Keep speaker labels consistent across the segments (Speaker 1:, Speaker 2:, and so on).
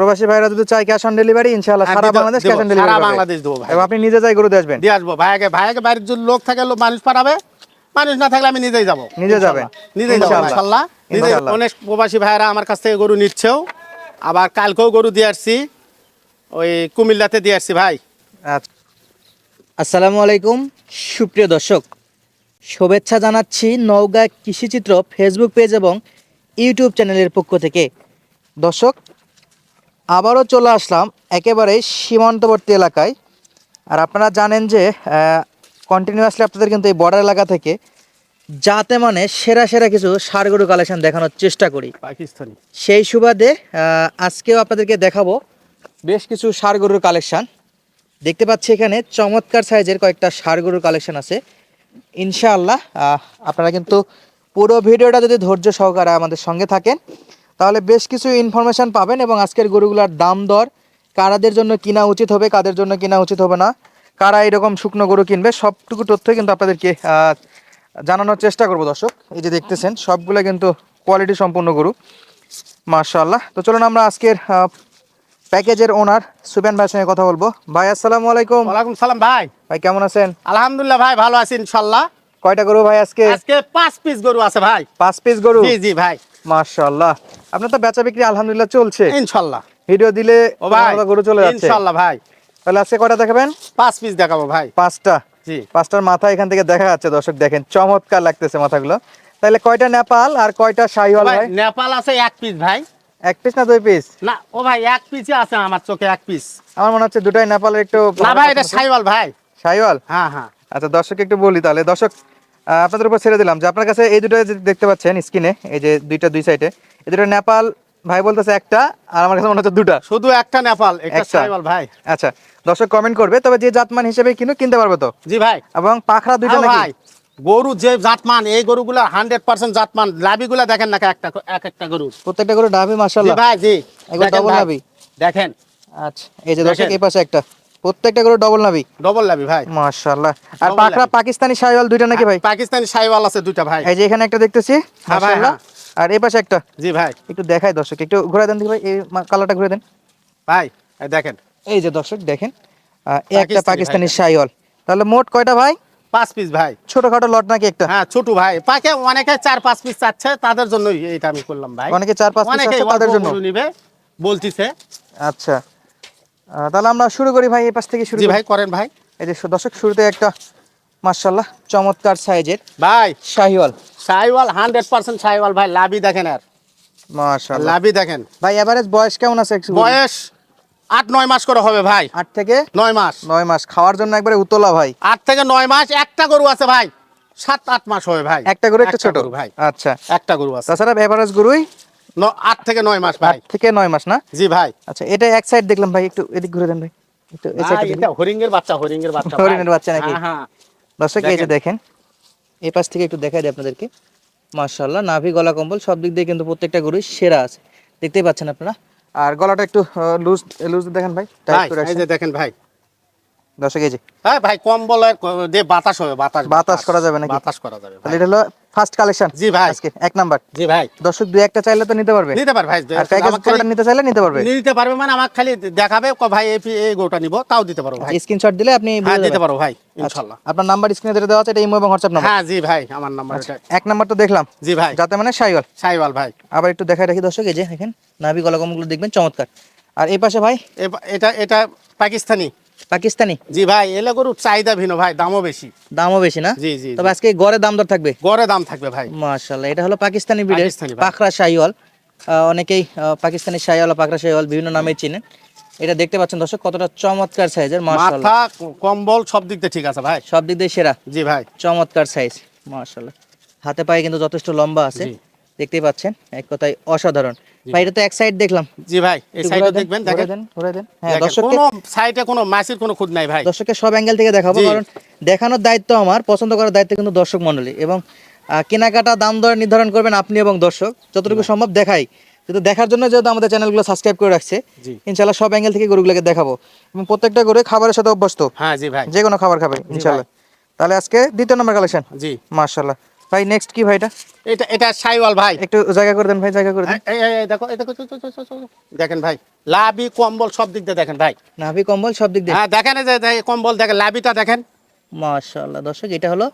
Speaker 1: প্রবাসী ভাইরা যদি চাই ক্যাশ অন ডেলিভারি ইনশাআল্লাহ
Speaker 2: হ্যাঁ,
Speaker 1: সারা বাংলাদেশ ক্যাশ অন ডেলিভারি সারা
Speaker 2: বাংলাদেশ দেবো ভাই।
Speaker 1: আপনি নিজে যাই গরু দিয়ে আসবেন।
Speaker 2: দিয়ে আসব ভাইয়াকে ভাইয়াকে বাড়ির যদি লোক থাকে লো- মানুষ পাঠাবে। মানুষ না থাকলে আমি নিজেই যাব।
Speaker 1: নিজে যাবেন?
Speaker 2: নিজেই যাব
Speaker 1: ইনশাআল্লাহ।
Speaker 2: নিজে অনেক প্রবাসী ভাইয়েরা আমার কাছ থেকে গরু নিচ্ছেও। আবার কালকেও গরু দিয়ে আসছি। ওই কুমিল্লাতে দিয়ে আসছি ভাই।
Speaker 1: আচ্ছা।
Speaker 3: আসসালামু আলাইকুম। সুপ্রিয় দর্শক শুভেচ্ছা জানাচ্ছি নওগাঁ কৃষিচিত্র ফেসবুক পেজ এবং ইউটিউব চ্যানেলের পক্ষ থেকে।
Speaker 1: দর্শক আবারও চলে আসলাম একেবারে সীমান্তবর্তী এলাকায়। আর আপনারা জানেন যে কন্টিনিউয়াসলি আপনাদের কিন্তু এই বর্ডার এলাকা থেকে
Speaker 3: যাতে মানে সেরা সেরা কিছু সারগরু কালেকশন দেখানোর চেষ্টা করি।
Speaker 2: পাকিস্তানি।
Speaker 3: সেই সুবাদে আজকেও আপনাদেরকে দেখাবো বেশ কিছু সার গরুর কালেকশন দেখতে পাচ্ছি এখানে চমৎকার সাইজের কয়েকটা সার গরুর কালেকশন আছে। ইনশাআল্লাহ আপনারা কিন্তু পুরো ভিডিওটা যদি ধৈর্য সহকারে আমাদের সঙ্গে থাকেন তাহলে বেশ কিছু ইনফরমেশন পাবেন এবং আজকের গরুগুলোর দাম দর কারাদের জন্য কিনা উচিত হবে কাদের জন্য কিনা উচিত হবে না কারা এরকম শুকনো গরু কিনবে সবটুকু তথ্য কিন্তু আপনাদেরকে জানানোর চেষ্টা করব দর্শক। এই যে দেখতেছেন সবগুলো কিন্তু কোয়ালিটি সম্পূর্ণ গরু। মার্শাল্লাহ তো চলুন আমরা আজকের প্যাকেজের ওনার সুবেন ভাইয়ের সঙ্গে কথা বলব। ভাই আসসালামু আলাইকুম।
Speaker 2: ওয়ালাইকুম সালাম ভাই।
Speaker 1: ভাই কেমন আছেন?
Speaker 2: আলহামদুলিল্লাহ ভাই ভালো আছি ইনশাল্লাহ
Speaker 1: কয়টা গরু ভাই আজকে?
Speaker 2: আজকে পাঁচ পিস গরু আছে ভাই।
Speaker 1: পাঁচ পিস গরু?
Speaker 2: জি জি ভাই।
Speaker 1: মার্শাল্লাহ আপনার তো বেচা বিক্রি আলহামদুলিল্লাহ চলছে।
Speaker 2: ইনশাল্লাহ।
Speaker 1: ভিডিও দিলে গরু চলে যাচ্ছে।
Speaker 2: ইনশাল্লাহ ভাই।
Speaker 1: তাহলে আজকে কয়টা দেখাবেন?
Speaker 2: পাঁচ পিস দেখাবো ভাই।
Speaker 1: পাঁচটা।
Speaker 2: জি।
Speaker 1: পাঁচটার মাথা এখান থেকে দেখা যাচ্ছে দর্শক দেখেন চমৎকার লাগতেছে মাথাগুলো। তাহলে কয়টা নেপাল আর কয়টা শাহিওয়াল
Speaker 2: ভাই নেপাল আছে এক পিস ভাই।
Speaker 1: এক পিস না দুই পিস
Speaker 2: না ও ভাই এক পিসই আছে আমার চোখে এক পিস
Speaker 1: আমার মনে হচ্ছে দুটাই নেপালের একটু
Speaker 2: না ভাই এটা সাইওয়াল ভাই।
Speaker 1: শাহিওয়াল?
Speaker 2: হ্যাঁ হ্যাঁ।
Speaker 1: আচ্ছা দর্শক একটু বলি তাহলে। দর্শক আপনাদের উপর ছেড়ে দিলাম যে আপনার কাছে এই দুটো দেখতে পাচ্ছেন স্ক্রিনে এই যে দুইটা দুই সাইডে এই দুটো নেপাল ভাই বলতেছে একটা আর আমার কাছে মনে হচ্ছে দুটা।
Speaker 2: শুধু একটা নেপাল একটা। ভাই।
Speaker 1: আচ্ছা দর্শক কমেন্ট করবে তবে যে জাতমান হিসেবে কিনো কিনতে পারবে তো?
Speaker 2: জি ভাই।
Speaker 1: এবং পাখরা দুইটা নাকি?
Speaker 2: গরু যে জাতমান এই গরুগুলা হান্ড্রেড পার্সেন্ট জাতমান লাভিগুলা দেখেন না একটা এক একটা গরু।
Speaker 1: প্রত্যেকটা করে ডাবি
Speaker 2: জি ভাই জি।
Speaker 1: একবার
Speaker 2: দেখেন
Speaker 1: double
Speaker 2: দেখেন।
Speaker 1: আচ্ছা এই যে দর্শক এই পাশে একটা। প্রত্যেকটা করে ডবল নাবি।
Speaker 2: ডবল ভাই।
Speaker 1: মাশাআল্লাহ। আর
Speaker 2: নাভি।
Speaker 1: পাকিস্তানি শাহিওয়াল দুইটা নাকি ভাই?
Speaker 2: পাকিস্তানি সাইওয়াল আছে দুইটা ভাই।
Speaker 1: এই যে এখানে একটা দেখতেছি
Speaker 2: হ্যাঁ
Speaker 1: মাশাআল্লাহ। আর এই পাশে একটা।
Speaker 2: জি ভাই।
Speaker 1: একটু দেখাই দর্শক একটু ঘুরে দেন ভাই এই কালারটা ঘুরে দেন।
Speaker 2: ভাই এই দেখেন।
Speaker 1: এই যে দর্শক দেখেন। একটা
Speaker 2: পাকিস্তানি।
Speaker 1: শাহিওয়াল। তাহলে মোট কয়টা ভাই?
Speaker 2: পাঁচ পিস ভাই।
Speaker 1: ছোটখাটো লট নাকি একটা?
Speaker 2: হ্যাঁ ছোট ভাই। পাকে অনেকে চার পাঁচ পিস চাচ্ছে তাদের জন্যই এটা আমি করলাম ভাই।
Speaker 1: অনেকে চার পাঁচ পিস আছে তাদের জন্য।
Speaker 2: নিবে বলতিছে।
Speaker 1: আচ্ছা। তাহলে আমরা শুরু করি ভাই এই পাশ থেকে শুরু
Speaker 2: ভাই করেন ভাই।
Speaker 1: এই যে দর্শক শুরুতে একটা মাশাআল্লাহ চমৎকার সাইজের
Speaker 2: ভাই।
Speaker 1: শাহিওয়াল।
Speaker 2: শাহিওয়াল হান্ড্রেড পার্সেন্ট শাহিওয়াল ভাই লাভি দেখেন আর।
Speaker 1: মাশাআল্লাহ।
Speaker 2: লাভি দেখেন।
Speaker 1: ভাই এভারেজ বয়স কেমন আছে
Speaker 2: বয়স আট নয় মাস করে হবে ভাই।
Speaker 1: আট থেকে
Speaker 2: নয় মাস।
Speaker 1: নয় মাস। খাওয়ার জন্য একবারে উতলা ভাই।
Speaker 2: আট থেকে নয় মাস একটা গরু আছে ভাই। সাত আট মাস হবে ভাই।
Speaker 1: একটা গরু একটা ছোট।
Speaker 2: ভাই।
Speaker 1: আচ্ছা।
Speaker 2: একটা গরু আছে।
Speaker 1: তাছাড়া এভারেজ গরুই
Speaker 2: আট থেকে নয় মাস ভাই।
Speaker 1: থেকে নয় মাস না?
Speaker 2: জি ভাই।
Speaker 1: আচ্ছা এটা এক সাইড দেখলাম ভাই একটু এদিক ঘুরে দেন ভাই। একটু এই সাইডে
Speaker 2: এটা হরিঙ্গের বাচ্চা হরিঙ্গের বাচ্চা ভাই।
Speaker 1: হরিণের বাচ্চা নাকি?
Speaker 2: হ্যাঁ, হ্যাঁ।
Speaker 1: দর্শক এই যে
Speaker 2: দেখেন।
Speaker 1: দেখেন এই পাশ থেকে একটু দেখাই দিই আপনাদেরকে। মাশাআল্লাহ নাভি গলা কম্বল সব দিক দিয়ে কিন্তু প্রত্যেকটা গরুই সেরা আছে। দেখতেই পাচ্ছেন আপনারা? আর গলাটা একটু লুজ লুজ দেখেন ভাই
Speaker 2: ভাই এই যে দেখেন ভাই।
Speaker 1: দর্শক এই যে
Speaker 2: হ্যাঁ ভাই কম্বলের ক- দিয়ে বাতাস হবে বাতাস
Speaker 1: বাতাস করা যাবে নাকি?
Speaker 2: বাতাস করা যাবে
Speaker 1: তাহলে এটা হলো ফার্স্ট কালেকশন
Speaker 2: জি ভাই।
Speaker 1: আজকে এক নাম্বার।
Speaker 2: জি ভাই।
Speaker 1: দর্শক দুই একটা চাইলে তো নিতে পারবে।
Speaker 2: নিতে পার ভাই।
Speaker 1: আর প্যাকেজ পুরোটা নিতে চাইলে নিতে পারবে।
Speaker 2: নিতে পারবে মানে আমাকে খালি দেখাবে ক ভাই এই এই গোটা নিব তাও দিতে পারব ভাই।
Speaker 1: স্ক্রিনশট দিলে আপনি
Speaker 2: হ্যাঁ দিতে পারব ভাই
Speaker 1: আচ্ছা,
Speaker 2: ইনশাল্লাহ।
Speaker 1: আপনার নাম্বার স্ক্রিনে যেটা দেওয়া আছে এটা ইমো এবং হোয়াটসঅ্যাপ নাম্বার
Speaker 2: হ্যাঁ জি ভাই আমার নাম্বার এটা।
Speaker 1: এক নাম্বার তো দেখলাম।
Speaker 2: জি ভাই।
Speaker 1: যাতে মানে সাইওয়াল।
Speaker 2: সাইওয়াল ভাই।
Speaker 1: আবার একটু দেখাই রাখি দর্শক এই যে দেখেন নাভি গলা দেখবেন চমৎকার। আর এই পাশে ভাই?
Speaker 2: এটা এটা পাকিস্তানি।
Speaker 1: পাকিস্তানি?
Speaker 2: জি ভাই এলে গরুর চাহিদা ভিন্ন ভাই দামও বেশি।
Speaker 1: দামও বেশি না?
Speaker 2: জি জি
Speaker 1: তবে আজকে গড়ে দাম দর থাকবে?
Speaker 2: গড়ে দাম থাকবে ভাই।
Speaker 1: মাশাআল্লাহ এটা হলো পাকিস্তানি ব্রিডের
Speaker 2: পাকিস্তানি ভাই।
Speaker 1: শাহিওয়াল। অনেকেই পাকিস্তানি শাহিওয়াল পাখরা শাহিওয়াল বিভিন্ন নামে চিনেন এটা দেখতে পাচ্ছেন দর্শক কতটা চমৎকার সাইজের
Speaker 2: মাথা কম্বল সব দিক দিয়ে ঠিক আছে ভাই।
Speaker 1: সব দিক দিয়ে সেরা।
Speaker 2: জি ভাই।
Speaker 1: চমৎকার সাইজ মাশাআল্লাহ। হাতে পায়ে কিন্তু যথেষ্ট লম্বা আছে। দেখতেই পাচ্ছেন এক কথায় অসাধারণ। ভাই এটা তো এক সাইড দেখলাম।
Speaker 2: জি ভাই এই সাইডে দেখবেন দেখেন।
Speaker 1: ঘুরাই দেন। হ্যাঁ
Speaker 2: দেখেন,
Speaker 1: দর্শককে
Speaker 2: কোনো সাইডে কোনো মাসির কোনো খুদ নাই ভাই।
Speaker 1: দর্শককে সব অ্যাঙ্গেল থেকে দেখাবো কারণ দেখানোর দায়িত্ব আমার পছন্দ করার দায়িত্ব কিন্তু দর্শক মণ্ডলী। এবং কেনাকাটা দাম দর নির্ধারণ করবেন আপনি এবং দর্শক। যতটুকু সম্ভব দেখাই। কিন্তু দেখার জন্য যেহেতু আমাদের চ্যানেলগুলো সাবস্ক্রাইব করে রাখছে ইনশাল্লাহ সব অ্যাঙ্গেল থেকে গরুগুলোকে দেখাবো। এবং প্রত্যেকটা গরু খাবারের সাথে অভ্যস্ত।
Speaker 2: হ্যাঁ জি ভাই।
Speaker 1: যে কোনো খাবার খাবে ইনশাল্লাহ তাহলে আজকে দ্বিতীয় নম্বর কালেকশন
Speaker 2: জি।
Speaker 1: মার্শাল্লাহ ভাই নেক্সট কি ভাই এটা?
Speaker 2: এটা এটা সাইওয়াল ভাই।
Speaker 1: একটু জায়গা করে দেন ভাই জায়গা করে দেন।
Speaker 2: এই, এই, এই, দেখো এই চো। দেখেন ভাই লাভি কম্বল সব দিক দিয়ে দেখেন ভাই।
Speaker 1: নাভি কম্বল সব দিক দিয়ে।
Speaker 2: হ্যাঁ দেখেন এই যে কম্বল দেখেন লাভিটা দেখেন।
Speaker 1: মাশাআল্লাহ দর্শক এটা হলো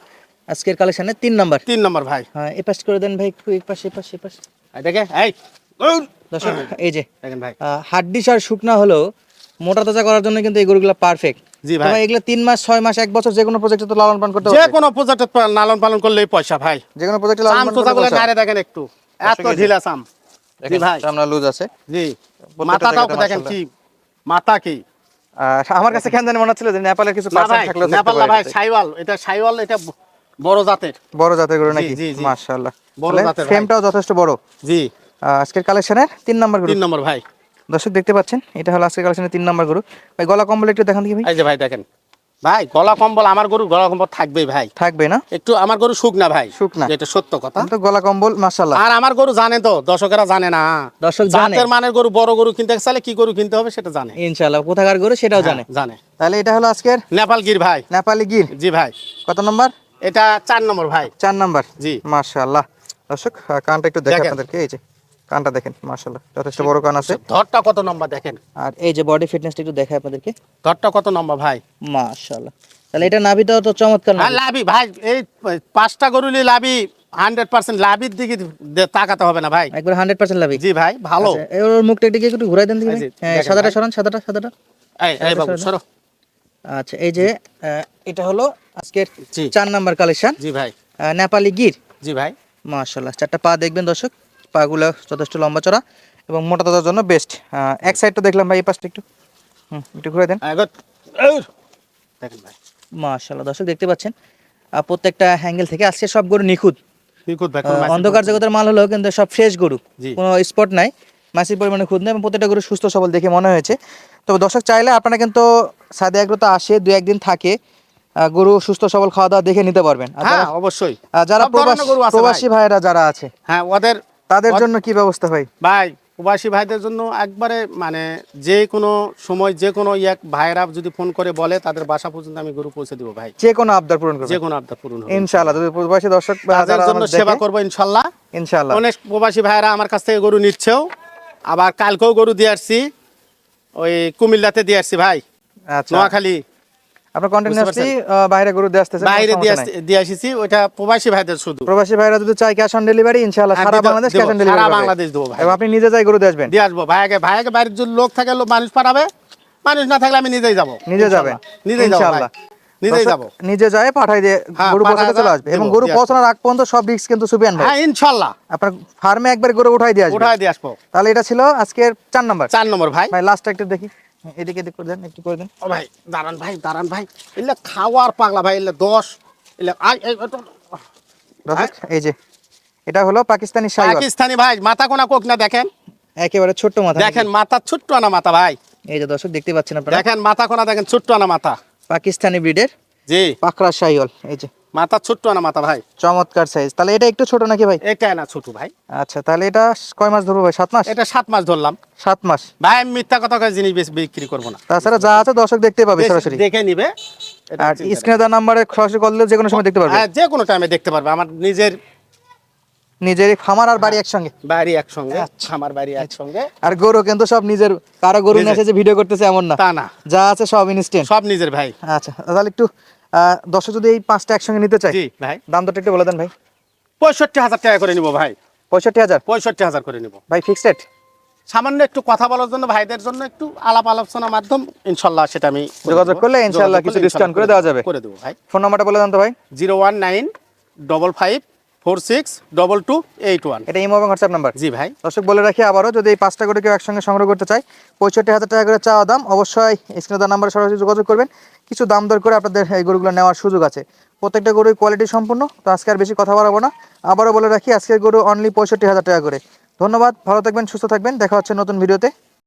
Speaker 1: আজকের কালেকশনের তিন নাম্বার।
Speaker 2: তিন নম্বর ভাই।
Speaker 1: হ্যাঁ এ পাশ করে দেন ভাই একটু এই পাশে এই পাশে এই পাশে।
Speaker 2: এই দেখে এই
Speaker 1: দর্শক এই যে
Speaker 2: দেখেন ভাই।
Speaker 1: আহ, হাড্ডি সার শুকনা হলেও মোটা তাজা করার জন্য কিন্তু এই গরুগুলো পারফেক্ট
Speaker 2: জি ভাই।
Speaker 1: এগুলো তিন মাস ছয় মাস এক বছর যে কোনো প্রজেক্টে তো লালন পালন করতে
Speaker 2: যে কোনো প্রজাতির পা- লালন পালন করলেই পয়সা ভাই।
Speaker 1: যে কোনো প্রজেক্টে লালন পালন করতে।
Speaker 2: নারে দেখেন একটু। এত। ঢিলা চাম জি
Speaker 1: দেখেন,
Speaker 2: ভাই।
Speaker 1: সামনে লুজ আছে।
Speaker 2: জি। মাথাটাও দেখেন কি মাথা কি?
Speaker 1: আমার কাছে কেন জানি মনে হচ্ছিল যে নেপালের কিছু পার্সেন্ট থাকতে
Speaker 2: নেপাল ভাই। সাইওয়াল। এটা সাইওয়াল এটা বড় জাতের।
Speaker 1: বড় জাতের গরু নাকি। মাশাআল্লাহ।
Speaker 2: বড় জাতের
Speaker 1: ফ্রেমটাও যথেষ্ট বড়।
Speaker 2: জি।
Speaker 1: আজকের কালেকশনের তিন নাম্বার গরু।
Speaker 2: তিন নম্বর ভাই।
Speaker 1: দর্শক দেখতে পাচ্ছেন এটা হলো আজকের কালেকশনের তিন নাম্বার গরু। ভাই গলা কম্বল একটু দেখান দেখি ভাই।
Speaker 2: এই যে ভাই দেখেন ভাই গলা কম্বল আমার গরু গলা কম্বল থাকবেই ভাই।
Speaker 1: থাকবে না?
Speaker 2: একটু আমার গরু শুকনা ভাই।
Speaker 1: শুকনা।
Speaker 2: এটা সত্য কথা।
Speaker 1: তো গলা কম্বল মাশাআল্লাহ।
Speaker 2: আর আমার গরু জানে তো দর্শকেরা জানে না।
Speaker 1: দর্শক জানে।
Speaker 2: জাতের মানের গরু বড় গরু কিনতে চাইলে কি গরু কিনতে হবে সেটা জানে।
Speaker 1: ইনশাআল্লাহ কোথাকার গরু সেটাও জানে
Speaker 2: হ্যাঁ, জানে।
Speaker 1: তাহলে এটা হলো আজকের
Speaker 2: নেপাল গির ভাই।
Speaker 1: নেপালি গির।
Speaker 2: জি ভাই।
Speaker 1: কত নম্বর?
Speaker 2: এটা চার নম্বর ভাই।
Speaker 1: চার নম্বর।
Speaker 2: জি।
Speaker 1: মাশাআল্লাহ। দর্শক কানটা একটু দেখে
Speaker 2: দেখেন।
Speaker 1: আপনাদেরকে এই যে। কানটা দেখেন মাশাআল্লাহ যথেষ্ট বড় কান আছে।
Speaker 2: ধরটা কত নম্বর দেখেন?
Speaker 1: আর এই যে বডি ফিটনেসটা একটু দেখায় আপনাদেরকে।
Speaker 2: ধরটা কত নম্বর ভাই?
Speaker 1: মাশাআল্লাহ। তাহলে এটা নাভিটাও তো চমৎকার
Speaker 2: হ্যাঁ লাভি ভাই এই পাঁচটা গরু নিয়ে লাভি হান্ড্রেড পার্সেন্ট লাভির দিকে তাকাতে হবে না ভাই।
Speaker 1: একবার হান্ড্রেড পার্সেন্ট লাভি।
Speaker 2: জি ভাই ভালো।
Speaker 1: আচ্ছা, ওর মুখটা একটু একটু ঘুরাই দেন দেখি। হ্যাঁ সাদাটা। সরান সাদাটা সাদাটা।
Speaker 2: এই এই বাবু সরো।
Speaker 1: আচ্ছা এই যে এটা হলো আজকের। চার নাম্বার কালেকশন
Speaker 2: জি ভাই।
Speaker 1: নেপালি গির।
Speaker 2: জি ভাই।
Speaker 1: মাশাআল্লাহ চারটা পা দেখবেন দর্শক। পাগুলো যথেষ্ট লম্বা চড়া এবং মোটা তাজার জন্য বেস্ট এক সাইডটা দেখলাম ভাই এই পাশটা একটু। হুম একটু ঘুরে দেন।
Speaker 2: দেখেন ভাই।
Speaker 1: মাশাআল্লাহ দর্শক দেখতে পাচ্ছেন প্রত্যেকটা হ্যাঙ্গেল থেকে আজকে সব গরু নিখুঁত। অন্ধকার জগতের মাল হলেও কিন্তু সব ফ্রেশ গরু। কোনো স্পট নাই মাসির পরিমাণে খুদ নেই এবং প্রত্যেকটা গরু সুস্থ সবল দেখে মনে হয়েছে। তবে দর্শক চাইলে আপনারা কিন্তু সাদে এগ্রোতে আসে দু একদিন থাকে গরু সুস্থ সবল খাওয়া দাওয়া দেখে নিতে পারবেন।
Speaker 2: হ্যাঁ অবশ্যই।
Speaker 1: যারা প্রবাসী
Speaker 2: গরু আছে
Speaker 1: প্রবাসী ভাইয়েরা যারা আছে।
Speaker 2: হ্যাঁ ওদের
Speaker 1: তাদের জন্য কি ব্যবস্থা ভাই?
Speaker 2: ভাই প্রবাসী ভাইদের জন্য একবারে মানে যে কোনো সময় যে কোনো এক ভাইরা যদি ফোন করে বলে তাদের বাসা পর্যন্ত আমি গরু পৌঁছে দিব ভাই।
Speaker 1: যে কোনো আবদার পূরণ করবে
Speaker 2: যে কোনো আবদার পূরণ হবে।
Speaker 1: ইনশাআল্লাহ যদি প্রবাসী দর্শক
Speaker 2: তাদের জন্য সেবা করব ইনশাল্লাহ
Speaker 1: ইনশাআল্লাহ।
Speaker 2: অনেক প্রবাসী ভাইরা আমার কাছ থেকে গরু নিচ্ছেও আবার কালকেও গরু দিয়ে আসছি ওই কুমিল্লাতে দিয়ে আসছি ভাই
Speaker 1: আচ্ছা।
Speaker 2: নোয়াখালী।
Speaker 1: আপনার কন্টিনিউয়াসলি বাইরে গরু দিয়ে আসতেছে
Speaker 2: বাইরে দিয়ে। আসছি- দিয়ে প্রবাসী ভাইদের শুধু।
Speaker 1: প্রবাসী ভাইরা যদি চাই ক্যাশ অন ডেলিভারি ইনশাআল্লাহ সারা বাংলাদেশ ক্যাশ অন ডেলিভারি
Speaker 2: সারা বাংলাদেশ দেবো ভাই।
Speaker 1: আপনি নিজে যাই গরু দিয়ে আসবেন।
Speaker 2: দিয়ে আসব। ভাইকে ভাইকে বাইরে যদি লোক থাকে লোক মানুষ পাঠাবে মানুষ না থাকলে আমি নিজেই যাব।
Speaker 1: নিজে যাবে
Speaker 2: নিজেই যাব
Speaker 1: ইনশাআল্লাহ।
Speaker 2: নিজেই
Speaker 1: দর্শক, নিজে যায় পাঠাই দিয়ে গরু পৌঁছাতে চলে আসবে। এবং গরু পৌঁছানোর আগ পর্যন্ত সব রিস্ক কিন্তু সুবিয়ান ভাই।
Speaker 2: হ্যাঁ ইনশাল্লাহ।
Speaker 1: আপনার ফার্মে একবার গরু উঠাই দিয়ে আসবে।
Speaker 2: উঠায় দিয়ে আসব।
Speaker 1: তাহলে এটা ছিল আজকের চার নাম্বার।
Speaker 2: চার নম্বর ভাই।
Speaker 1: ভাই লাস্ট একটু দেখি। এদিকে এদিক করে দেন একটু করে দেন।
Speaker 2: ও ভাই দাঁড়ান ভাই দাঁড়ান ভাই। এলে খাওয়ার পাগলা ভাই এলে দশ এলে আই এই,
Speaker 1: যে এটা হলো পাকিস্তানি
Speaker 2: ভাই মাথা কোনা কোক না দেখেন?
Speaker 1: একেবারে ছোট্ট মাথা
Speaker 2: দেখেন মাথা ছোট্ট আনা মাথা ভাই।
Speaker 1: এই যে দর্শক দেখতে পাচ্ছেন আপনারা?
Speaker 2: দেখেন মাথা কোনা দেখেন ছোট্ট আনা মাথা।
Speaker 1: পাকিস্তানি ব্রিডের
Speaker 2: জি।
Speaker 1: পাকড়া শাইওয়াল এই যে।
Speaker 2: মাথা ছোট্ট না মাথা ভাই?
Speaker 1: চমৎকার সাইজ তাহলে এটা একটু ছোট নাকি ভাই?
Speaker 2: এটা না ছোট ভাই।
Speaker 1: আচ্ছা তাহলে এটা কয় মাস ধরবো ভাই? সাত মাস?
Speaker 2: এটা সাত মাস ধরলাম।
Speaker 1: সাত মাস।
Speaker 2: ভাই আমি মিথ্যা কথা কয়ে জিনিস বেশি বিক্রি করব না।
Speaker 1: তাছাড়া যা আছে দর্শক দেখতে পাবে সরাসরি।
Speaker 2: দেখে নিবে।
Speaker 1: আর স্ক্রিনে দেওয়ার নাম্বারে সরাসরি কল দিলে যে কোনো সময় দেখতে পারবে।
Speaker 2: হ্যাঁ যে কোনো টাইমে দেখতে পারবে। আমার নিজের
Speaker 1: নিজের খামার আর বাড়ি একসঙ্গে।
Speaker 2: বাড়ি একসঙ্গে আমার বাড়ি একসঙ্গে।
Speaker 1: আর গরু কিন্তু সব নিজের কারও গরু নিয়ে এসে যে ভিডিও করতেছে এমন না।
Speaker 2: তা না।
Speaker 1: যা আছে সব ইনস্ট্যান্ট
Speaker 2: সব নিজের ভাই।
Speaker 1: আচ্ছা তাহলে একটু দর্শক যদি এই পাঁচটা একসঙ্গে নিতে চাই
Speaker 2: ভাই।
Speaker 1: দাম দরটা একটু বলে দেন ভাই।
Speaker 2: পঁয়ষট্টি হাজার টাকা করে নিব ভাই।
Speaker 1: পঁয়ষট্টি হাজার?
Speaker 2: পঁয়ষট্টি হাজার করে নিব।
Speaker 1: ভাই ফিক্সড
Speaker 2: সামান্য একটু কথা বলার জন্য ভাইদের জন্য একটু আলাপ আলোচনার মাধ্যম ইনশাল্লাহ সেটা আমি
Speaker 1: যোগাযোগ করলে ইনশাল্লাহ কিছু discount করে দেওয়া যাবে।
Speaker 2: করে দেবো ভাই।
Speaker 1: ফোন নাম্বারটা বলে দেন তো ভাই।
Speaker 2: Zero one nine double five four six double two eight one.
Speaker 1: এটা ইমো এবং হোয়াটসঅ্যাপ নাম্বার।
Speaker 2: জি ভাই।
Speaker 1: দর্শক বলে রাখি আবারও যদি এই পাঁচটা করে কেউ একসঙ্গে সংগ্রহ করতে চায় পঁয়ষট্টি হাজার টাকা করে চাওয়া দাম অবশ্যই স্ক্রিনে দেওয়ার নাম্বারে সরাসরি যোগাযোগ করবেন। কিছু দাম দর করে আপনাদের এই গরুগুলো নেওয়ার সুযোগ আছে। প্রত্যেকটা গরুর কোয়ালিটি সম্পূর্ণ তো আজকে আর বেশি কথা বাড়াবো না। আবারও বলে রাখি আজকের গরু অনলি পঁয়ষট্টি হাজার টাকা করে। ধন্যবাদ ভালো থাকবেন সুস্থ থাকবেন। দেখা হচ্ছে নতুন ভিডিওতে।